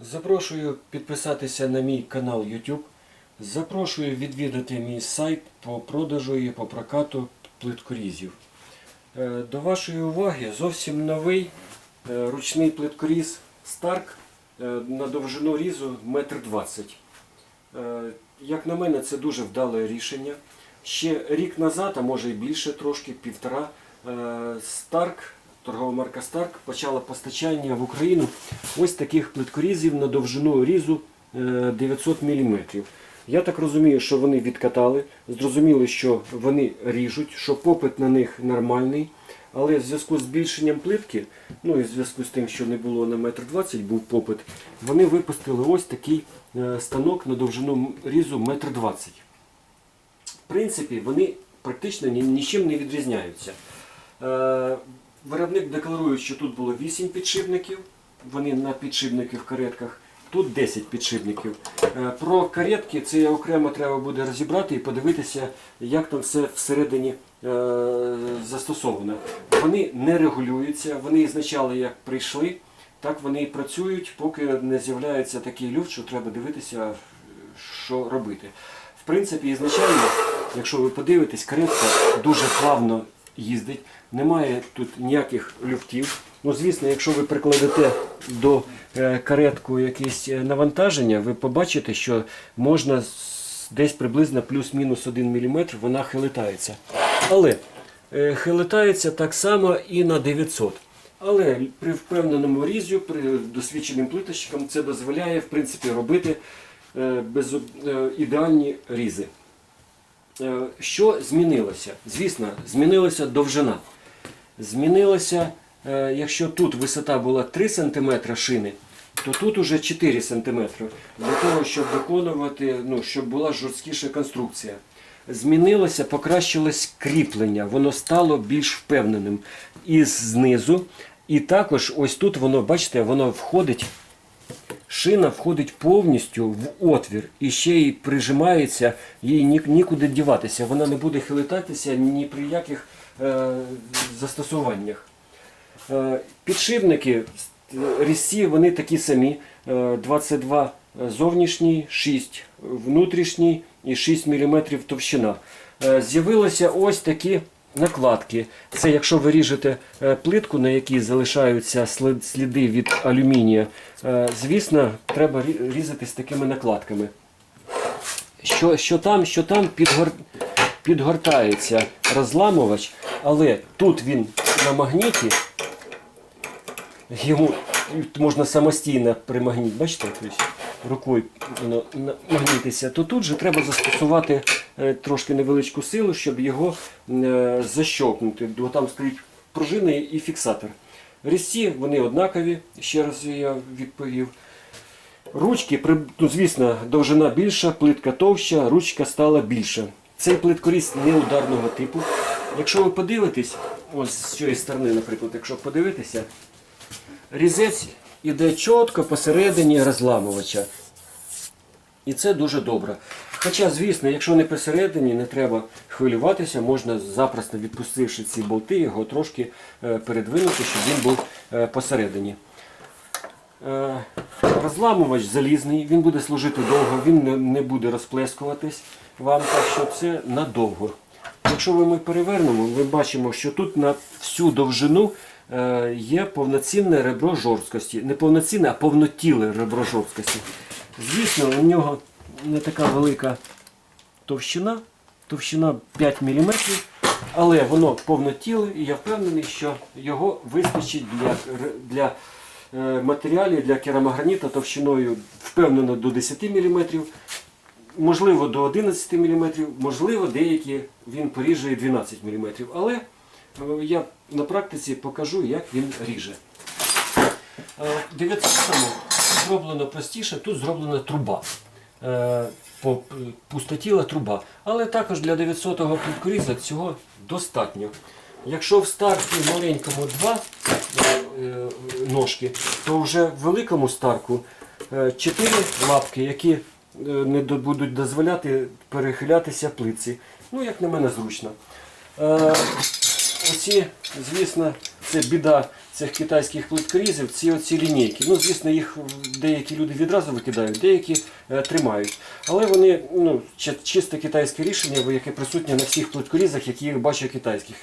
Запрошую підписатися на мій канал YouTube. Запрошую відвідати мій сайт по продажу і по прокату плиткорізів. Е, До вашої уваги зовсім новий е, ручний плиткоріз Stark е, на довжину різу 1,20 м. Як на мене, це дуже вдале рішення. Ще рік назад, а може і більше, трошки півтора, Stark, торгова марка Stark, почала постачання в Україну ось таких плиткорізів на довжину різу е, 900 мм. Я так розумію, що вони відкатали, зрозуміли, що вони ріжуть, що попит на них нормальний. Але в зв'язку з збільшенням плитки, ну і в зв'язку з тим, що не було на 1,20 м був попит, вони випустили ось такий е, станок на довжину різу 1,20 м. В принципі, вони практично нічим не відрізняються. Виробник декларує, що тут було 8 підшипників, вони на підшипники в каретках, тут 10 підшипників. Е, Про каретки це окремо треба буде розібрати і подивитися, як там все всередині е, застосовано. Вони не регулюються, вони спочатку як прийшли, так вони і працюють, поки не з'являється такий люфт, що треба дивитися, що робити. В принципі, ізначально, якщо ви подивитесь, каретка дуже плавно їздить, немає тут ніяких люфтів. Ну, звісно, якщо ви прикладете до е, каретку якесь е, навантаження, ви побачите, що можна десь приблизно плюс-мінус 1 мм вона хилитається. Але е, хилитається так само і на 900. Але при впевненому різі, при досвідченим плиточкам це дозволяє в принципі робити без, ідеальні різи. Е, Що змінилося? Звісно, змінилася довжина. Змінилося, е, якщо тут висота була 3 см шини, то тут уже 4 см для того, щоб виконувати, ну, щоб була жорсткіша конструкція. Змінилося, покращилось кріплення, воно стало більш впевненим і знизу. І також ось тут воно, бачите, воно входить Шина входить повністю в отвір і ще й прижимається, їй ні- нікуди діватися. Вона не буде хилитатися ні при яких е, застосуваннях. Е, підшипники, різці, вони такі самі. Е, 22 зовнішній, 6 внутрішній і 6 мм товщина. Е, з'явилися ось такі накладки. Це якщо ви ріжете е, плитку, на якій залишаються сліди від алюмінія, е, звісно, треба різати з такими накладками. Що, що там, що там підгор... підгортається розламувач, але тут він на магніті, йому можна самостійно примагніт, бачите, тобто рукою воно магнітиться, то тут же треба застосувати трошки невеличку силу, щоб його е. Бо там стоїть пружина і фіксатор. Різці вони однакові, ще раз я відповів. Ручки, ну, звісно, довжина більша, плитка товща, ручка стала більша. Цей плиткоріз неударного типу. Якщо ви подивитесь, ось з цієї сторони, наприклад, якщо подивитися, різець іде чітко посередині розламувача. І це дуже добре. Хоча, звісно, якщо не посередині, не треба хвилюватися, можна запросто відпустивши ці болти, його трошки е, передвинути, щоб він був е, посередині. Е, Розламувач залізний, він буде служити довго, він не, буде розплескуватись вам, так що це надовго. Якщо ми перевернемо, ми бачимо, що тут на всю довжину є повноцінне ребро жорсткості. Не повноцінне, а повнотіле ребро жорсткості. Звісно, у нього не така велика товщина, товщина 5 мм, але воно повнотіле, і я впевнений, що його вистачить для, для е, матеріалів для керамограніта товщиною впевнено до 10 мм, можливо до 11 мм, можливо, деякі він поріже і 12 мм. Але е, я на практиці покажу, як він ріже. Е, 900 зроблено простіше, тут зроблена труба. Е, Пустотіла труба. Але також для 900-го плиткоріза цього достатньо. Якщо в старті маленькому два е, е, ножки, то вже в великому старку 4 лапки, які е, не будуть дозволяти перехилятися плитці. Ну, як на мене, зручно. Оці, звісно, це біда цих китайських плиткорізів ці оці лінійки. Ну, звісно, їх деякі люди відразу викидають, деякі е, тримають. Але вони ну, чисто китайське рішення, яке присутнє на всіх плиткорізах, які я бачу китайських.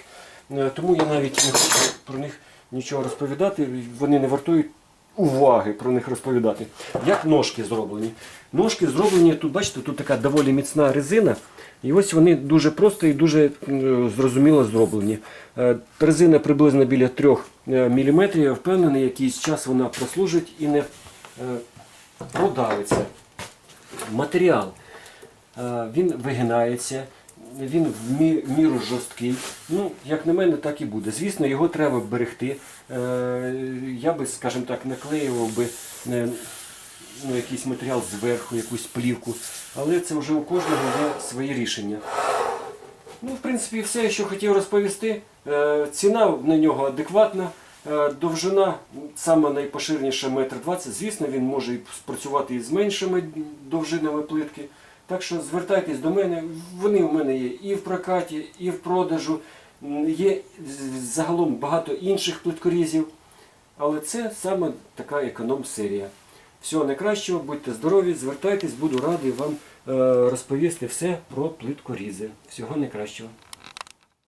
Е, Тому я навіть не хочу про них нічого розповідати. Вони не вартують уваги про них розповідати. Як ножки зроблені? Ножки зроблені, тут бачите, тут така доволі міцна резина. І ось вони дуже просто і дуже е, зрозуміло зроблені. Е, Резина приблизно біля 3 мм. Я впевнений, якийсь час вона прослужить і не е, продавиться. Матеріал. Е, Він вигинається, він в міру жорсткий. Ну, як на мене, так і буде. Звісно, його треба берегти. Е, Я би, скажімо так, наклеював би е, ну, якийсь матеріал зверху, якусь плівку. Але це вже у кожного є своє рішення. Ну, в принципі, все, що хотів розповісти. Е, Ціна на нього адекватна. Довжина саме найпоширеніша метр двадцять. Звісно, він може спрацювати і з меншими довжинами плитки. Так що звертайтесь до мене. Вони в мене є і в прокаті, і в продажу. Є загалом багато інших плиткорізів. Але це саме така економ-серія. Всього найкращого, будьте здорові, звертайтесь, буду радий вам е, розповісти все про плиткорізи. Всього найкращого.